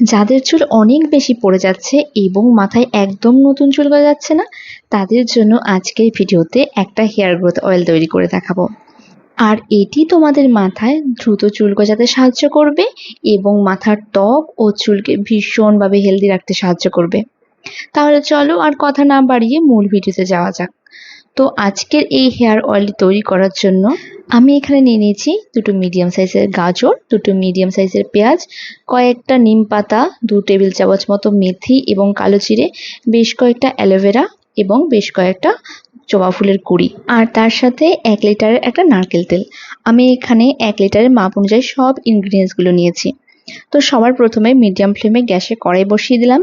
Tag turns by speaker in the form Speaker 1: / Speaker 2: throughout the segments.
Speaker 1: যাদের চুল অনেক বেশি পড়ে যাচ্ছে এবং মাথায় একদম নতুন চুল গজাচ্ছে না, তাদের জন্য আজকের ভিডিওতে একটা হেয়ার গ্রোথ অয়েল তৈরি করে দেখাবো। আর এটি তোমাদের মাথায় দ্রুত চুল গজাতে সাহায্য করবে এবং মাথার ত্বক ও চুলকে ভীষণভাবে হেলদি রাখতে সাহায্য করবে। তাহলে চলো আর কথা না বাড়িয়ে মূল ভিডিওতে যাওয়া যাক। তো আজকের এই হেয়ার অয়েল তৈরি করার জন্য আমি এখানে নিয়ে নিয়েছি দুটো মিডিয়াম সাইজের গাজর, দুটো মিডিয়াম সাইজের পেঁয়াজ, কয়েকটা নিম পাতা, দু টেবিল চামচ মতো মেথি এবং কালো জিরে, বেশ কয়েকটা অ্যালোভেরা এবং বেশ কয়েকটা জবা ফুলের কুড়ি আর তার সাথে এক লিটারের একটা নারকেল তেল। আমি এখানে এক লিটারের মাপ অনুযায়ী সব ইনগ্রিডিয়েন্টসগুলো নিয়েছি। তো সবার প্রথমে মিডিয়াম ফ্লেমে গ্যাসে কড়াই বসিয়ে দিলাম।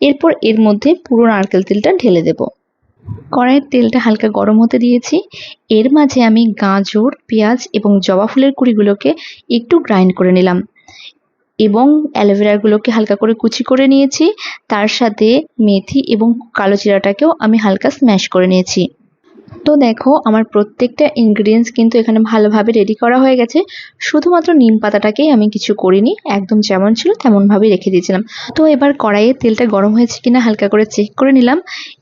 Speaker 1: এরপর এর মধ্যে পুরো নারকেল তেলটা ঢেলে দেব। কড়াইয়ের তেলটা হালকা গরম হতে দিয়েছি। এর মাঝে আমি গাজর, পেঁয়াজ এবং জবা ফুলের কুড়িগুলোকে একটু গ্রাইন্ড করে নিলাম এবং অ্যালোভেরাগুলোকে হালকা করে কুচি করে নিয়েছি। তার সাথে মেথি এবং কালো জিরাটাকেও আমি হালকা স্ম্যাশ করে নিয়েছি। তো দেখো আমার প্রত্যেকটা ইনগ্রিডিয়েন্টস কিন্তু এখানে ভালোভাবে রেডি করা হয়ে গেছে। শুধুমাত্র নিম পাতাটাকেই আমি কিছু করিনি একদম যেমন ছিল তেমনভাবেই রেখে দিয়েছিলাম। তো এবার কড়াইয়ে তেলটা গরম হয়েছে কিনা হালকা করে চেক করে নিলাম।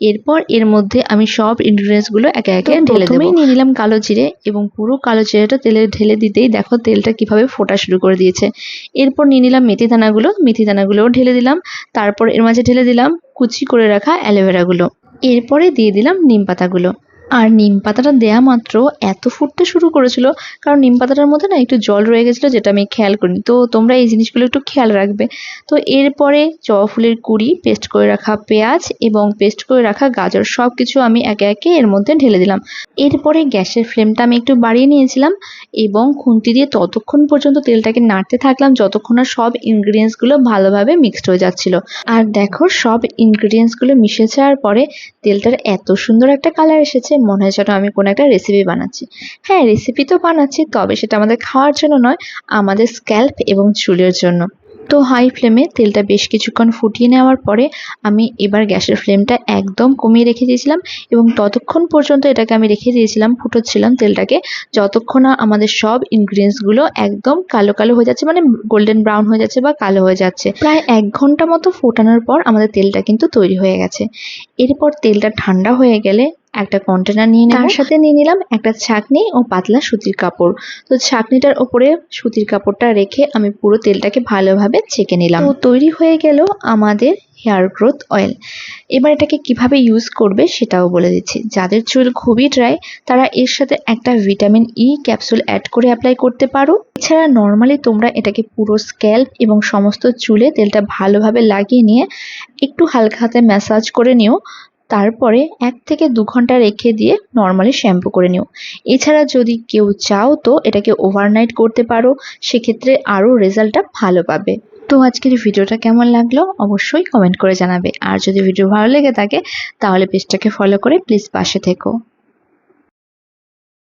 Speaker 1: এরপর এর মধ্যে আমি সব ইনগ্রিডিয়েন্টসগুলো একে একে ঢেলে দেবো। নিয়ে নিলাম কালো জিরে এবং পুরো কালো জিরেটা তেলে ঢেলে দিতেই দেখো তেলটা কীভাবে ফোটা শুরু করে দিয়েছে। এরপর নিয়ে নিলাম মেথি দানাগুলো মেথি দানাগুলোও ঢেলে দিলাম। তারপর এর মাঝে ঢেলে দিলাম কুচি করে রাখা অ্যালোভেরাগুলো এরপরে দিয়ে দিলাম নিম পাতাগুলো। আর নিম পাতাটা দেয়া মাত্র এত ফুটতে শুরু করেছিল, কারণ নিম পাতাটার মধ্যে না একটু জল রয়ে গেছিল যেটা আমি খেয়াল করিনি। তো তোমরা এই জিনিসগুলো একটু খেয়াল রাখবে। তো এরপরে জবা ফুলের কুড়ি, পেস্ট করে রাখা পেঁয়াজ এবং পেস্ট করে রাখা গাজর সব কিছু আমি একে একে এর মধ্যে ঢেলে দিলাম। এরপরে গ্যাসের ফ্লেমটা আমি একটু বাড়িয়ে নিয়েছিলাম এবং খুন্তি দিয়ে ততক্ষণ পর্যন্ত তেলটাকে নাড়তে থাকলাম যতক্ষণ না সব ইনগ্রিডিয়েন্টসগুলো ভালোভাবে মিক্সড হয়ে যাচ্ছিল। আর দেখো সব ইনগ্রিডিয়েন্টসগুলো মিশে যাওয়ার পরে তেলটার এত সুন্দর একটা কালার এসেছে মনে হয় যেন আমি কোনো একটা রেসিপি বানাচ্ছি। হ্যাঁ রেসিপি তো বানাচ্ছি, তবে সেটা আমাদের খাওয়ার জন্য নয়, আমাদের স্ক্যাল্প এবং চুলের জন্য। তো হাই ফ্লেমে তেলটা বেশ কিছুক্ষণ ফুটিয়ে নেওয়ার পরে আমি এবার গ্যাসের ফ্লেমটা একদম কমিয়ে রেখে দিয়েছিলাম এবং ততক্ষণ পর্যন্ত এটাকে আমি রেখে দিয়েছিলাম, ফুটোচ্ছিলাম তেলটাকে, যতক্ষণ না আমাদের সব ইনগ্রিডিয়েন্টসগুলো একদম কালো কালো হয়ে যাচ্ছে মানে গোল্ডেন ব্রাউন হয়ে যাচ্ছে বা কালো হয়ে যাচ্ছে। প্রায় এক ঘণ্টা মতো ফোটানোর পর আমাদের তেলটা কিন্তু তৈরি হয়ে গেছে। এরপর তেলটা ঠান্ডা হয়ে গেলে একটা কন্টেনার নিয়ে তার সাথে নিয়ে নিলাম একটা ছাকনি ও পাতলা সুতির কাপড়। তো ছাকনিটার ওপরে সুতির কাপড়টা রেখে আমি পুরো তেলটাকে ভালোভাবে ছেঁকে নিলাম। তো তৈরি হয়ে গেল আমাদের হেয়ার গ্রোথ অয়েল এবার এটাকে কীভাবে ইউজ করবে সেটাও বলে দিচ্ছি। যাদের চুল খুবই ড্রাই তারা এর সাথে একটা ভিটামিন ই ক্যাপসুল অ্যাড করে অ্যাপ্লাই করতে পারো। এছাড়া নর্মালি তোমরা এটাকে পুরো স্ক্যাল্প এবং সমস্ত চুলে তেলটা ভালোভাবে লাগিয়ে নিয়ে একটু হালকা হাতে ম্যাসাজ করে নিও। তারপরে এক থেকে দু ঘণ্টা রেখে দিয়ে নর্মালি শ্যাম্পু করে নিও। এছাড়া যদি কেউ চাও তো এটাকে ওভারনাইট করতে পারো, সেক্ষেত্রে আরও রেজাল্টটা ভালো পাবে। তো আজকের ভিডিওটা কেমন লাগল অবশ্যই কমেন্ট করে জানাবে। আর যদি ভিডিও ভালো লেগে থাকে, তাহলে পেজটাকে ফলো করে প্লিজ পাশে থেকো।